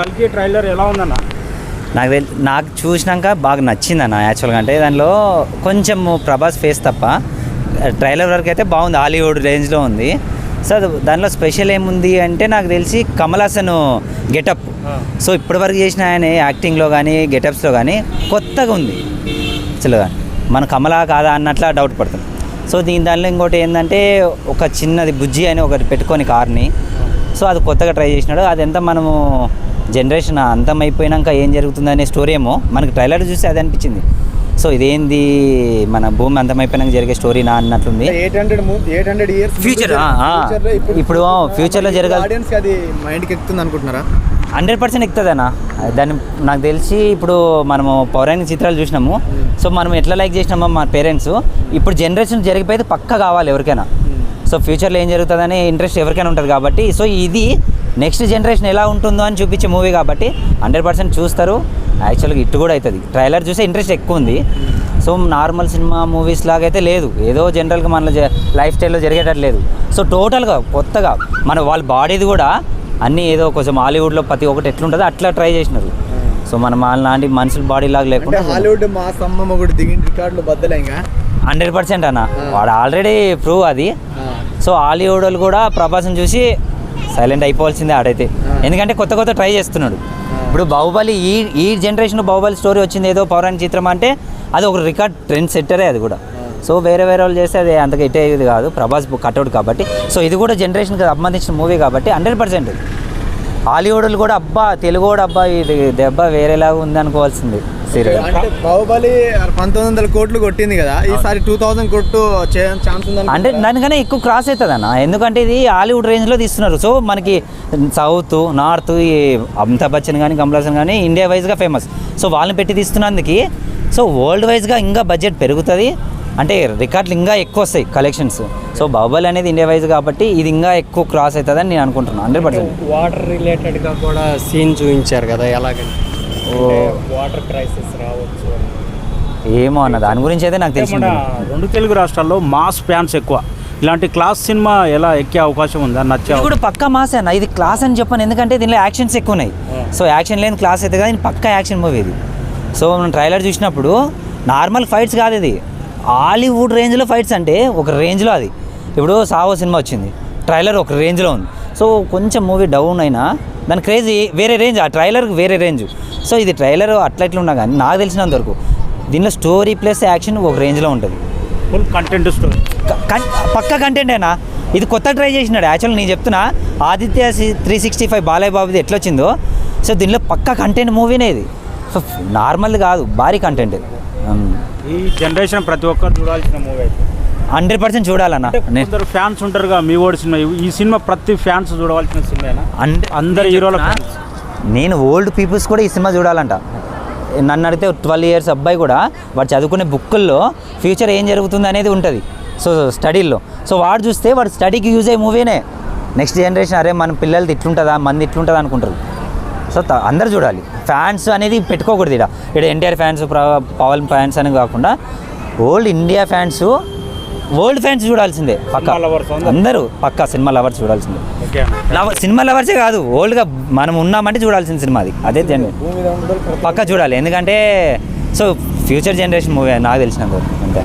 కల్కి ట్రైలర్ ఎలా ఉందన్న? నాకు తెలి నాకు చూసినాక బాగా నచ్చింది అన్న యాక్చువల్గా. అంటే దానిలో కొంచెం ప్రభాస్ ఫేస్ తప్ప ట్రైలర్ వరకు అయితే బాగుంది హాలీవుడ్ రేంజ్లో ఉంది. సో అది దానిలో స్పెషల్ ఏముంది అంటే నాకు తెలిసి కమల్ హాసన్ గెటప్. సో ఇప్పటివరకు చేసిన ఆయన యాక్టింగ్లో కానీ గెటప్స్లో కానీ కొత్తగా ఉంది. అసలు మన కమలా కాదా అన్నట్లా డౌట్ పడుతుంది సో దీని దానిలో ఇంకోటి ఏంటంటే ఒక చిన్నది బుజ్జి అని ఒకటి పెట్టుకొని కార్ని. సో అది కొత్తగా ట్రై చేసినాడు. అది ఎంత మనము జనరేషన్ అంతమైపోయినాక ఏం జరుగుతుందనే స్టోరీ ఏమో మనకి ట్రైలర్ చూస్తే అది అనిపించింది. సో ఇదేంది మన భూమి అంతమైపోయినాక జరిగే అన్నట్లుంది. ఇయర్స్ Future, ఆ, ఆ. ఇప్పుడు future లో జరగాలి. ఆడియన్స్ అది మైండ్కి ఎక్కుతుంది అనుకుంటున్నారా? హండ్రెడ్ పర్సెంట్ ఎక్కుతుందన్న. దాన్ని నాకు తెలిసి ఇప్పుడు మనము పౌరాణిక చిత్రాలు చూసినాము. సో మనం ఎట్లా లైక్ చేసినామో మా పేరెంట్స్. ఇప్పుడు జనరేషన్ జరిగిపోయేది పక్క కావాలి ఎవరికైనా. సో ఫ్యూచర్లో ఏం జరుగుతుందని ఇంట్రెస్ట్ ఎవరికైనా ఉంటుంది కాబట్టి సో ఇది నెక్స్ట్ జనరేషన్ ఎలా ఉంటుందో అని చూపించే మూవీ కాబట్టి హండ్రెడ్ పర్సెంట్ చూస్తారు. యాక్చువల్గా ఇట్టు కూడా అవుతుంది. ట్రైలర్ చూసే ఇంట్రెస్ట్ ఎక్కువ ఉంది. సో నార్మల్ సినిమా మూవీస్ లాగైతే లేదు. ఏదో జనరల్గా మన లైఫ్ స్టైల్లో జరిగేటట్టు లేదు. సో టోటల్గా కొత్తగా మన వాళ్ళ బాడీది కూడా అన్నీ ఏదో కొంచెం హాలీవుడ్లో ప్రతి ఒక్కటి ఎట్లుంటుందో అట్లా ట్రై చేసినారు. సో మనం అలాంటి మనుషుల బాడీ లాగా లేకుండా హాలీవుడ్ మా సమ్మమ్మ కూడా దిగిన రికార్డులు బద్దలే ఇంకా. హండ్రెడ్ పర్సెంట్ అన్న. వాడు ఆల్రెడీ ప్రూవ్ అది. సో హాలీవుడ్ కూడా ప్రభాస్ని చూసి సైలెంట్ అయిపోవాల్సిందే ఆడైతే. ఎందుకంటే కొత్త కొత్త ట్రై చేస్తున్నాడు. ఇప్పుడు బాహుబలి ఈ ఈ జనరేషన్ బాహుబలి స్టోరీ వచ్చింది ఏదో పౌరాణిక చిత్రం అంటే అది ఒక రికార్డ్ ట్రెండ్ సెట్టరే అది కూడా. సో వేరే వేరే వాళ్ళు చేస్తే అది అంతగా హిట్ అయ్యేది కాదు. ప్రభాస్ కట్అవుట్ కాబట్టి. సో ఇది కూడా జనరేషన్కి సంబంధించిన మూవీ కాబట్టి హండ్రెడ్ పర్సెంట్. హాలీవుడ్ కూడా అబ్బా తెలుగు కూడా అబ్బా ఇది దెబ్బ వేరేలాగా ఉంది అనుకోవాల్సింది సీరియల్. అంటే బాహుబలి పంతొమ్మిది వందల కోట్లు కొట్టింది కదా ఈసారి టూ థౌసండ్ కొట్టు ఛాన్స్ ఉంది అంటే దానికన్నా ఎక్కువ క్రాస్ అవుతుంది అన్న ఎందుకంటే ఇది హాలీవుడ్ రేంజ్లో తీస్తున్నారు. సో మనకి సౌత్ నార్త్ ఈ అమితాబ్ బచ్చన్ కానీ కమల్ హాసన్ కానీ ఇండియా వైజ్గా ఫేమస్ సో వాళ్ళని పెట్టి తీస్తున్నందుకు సో వరల్డ్ వైజ్గా ఇంకా బడ్జెట్ పెరుగుతుంది. అంటే రికార్డులు ఇంకా ఎక్కువ వస్తాయి కలెక్షన్స్ సో బాహుబలి అనేది ఇండియా వైజ్ కాబట్టి ఇది ఇంకా ఎక్కువ క్రాస్ అవుతుందని నేను అనుకుంటున్నాను హండ్రెడ్ పర్సెంట్ వాటర్ రిలేటెడ్గా కూడా సీన్ చూపించారు కదా ఎలాగని ఓ. వాటర్ క్రైసిస్ రావచ్చు. ఏమో అన్న దాని గురించి అయితే నాకు తెలిసింది రెండు తెలుగు రాష్ట్రాల్లో మాస్ ఫ్యాన్స్ ఎక్కువ. ఇలాంటి క్లాస్ సినిమా ఎలా ఎక్కే అవకాశం ఉందా? నచ్చే కూడా పక్కా మాస్ అన్న. ఇది క్లాస్ అని చెప్పాను. ఎందుకంటే దీనిలో యాక్షన్స్ ఎక్కువ ఉన్నాయి సో యాక్షన్ లేని క్లాస్ అయితే కానీ పక్కా యాక్షన్ మూవీ ఇది. సో మనం ట్రైలర్ చూసినప్పుడు నార్మల్ ఫైట్స్ కాదు ఇది. హాలీవుడ్ రేంజ్లో ఫైట్స్ అంటే ఒక రేంజ్లో అది. ఇప్పుడు సావో సినిమా వచ్చింది. ట్రైలర్ ఒక రేంజ్లో ఉంది. సో కొంచెం మూవీ డౌన్ అయినా దాని క్రేజీ వేరే రేంజ్. ఆ ట్రైలర్కి వేరే రేంజ్. సో ఇది ట్రైలర్ అట్లా ఇట్లా ఉన్నా కానీ నాకు తెలిసినంత వరకు దీనిలో స్టోరీ ప్లస్ యాక్షన్ ఒక రేంజ్లో ఉంటుంది. ఫుల్ కంటెంట్ స్టోరీ పక్క కంటెంటేనా ఇది కొత్త ట్రై చేసినాడు. యాక్చువల్ నేను చెప్తున్నా Aditya three sixty five Balayya బాబుది ఎట్లా వచ్చిందో సో దీనిలో పక్క కంటెంట్ మూవీనే ఇది. సో నార్మల్ కాదు భారీ కంటెంట్ ఈ జనరేషన్ ప్రతి ఒక్కరు చూడాల్సిన మూవీ అయితే. హండ్రెడ్ పర్సెంట్ చూడాలన్న. కొందరు ఫ్యాన్స్ ఉంటారుగా మీ ఓడి సినిమా. ఈ సినిమా ప్రతి ఫ్యాన్స్ చూడవలసిన సినిమానా అండ్ అందరు హీరోల. నేను ఓల్డ్ పీపుల్స్ కూడా ఈ సినిమా చూడాలంట. నన్ను అడిగితే ట్వెల్వ్ ఇయర్స్ అబ్బాయి కూడా వాడు చదువుకునే బుక్కుల్లో ఫ్యూచర్ ఏం జరుగుతుంది అనేది ఉంటుంది. సో స్టడీల్లో సో వాడు చూస్తే వాడు స్టడీకి యూజ్ అయ్యే మూవీనే నెక్స్ట్ జనరేషన్ అరే మన పిల్లలది ఇట్లుంటుందా మంది ఇట్లుంటుందా అనుకుంటారు. సో అందరు చూడాలి. ఫ్యాన్స్ అనేది పెట్టుకోకూడదు ఇక్కడ ఇక్కడ ఎన్టీఆర్ ఫ్యాన్స్ పవన్ ఫ్యాన్స్ అని కాకుండా old India fans old fans చూడాల్సిందే పక్క. అందరూ. పక్క సినిమా లవర్స్ చూడాల్సిందే. సినిమా లవర్సే కాదు ఓల్డ్గా మనం ఉన్నామంటే చూడాల్సిన సినిమా అది. అదే పక్క చూడాలి ఎందుకంటే సో ఫ్యూచర్ జనరేషన్ మూవీ నాకు తెలిసినంత. అంతే.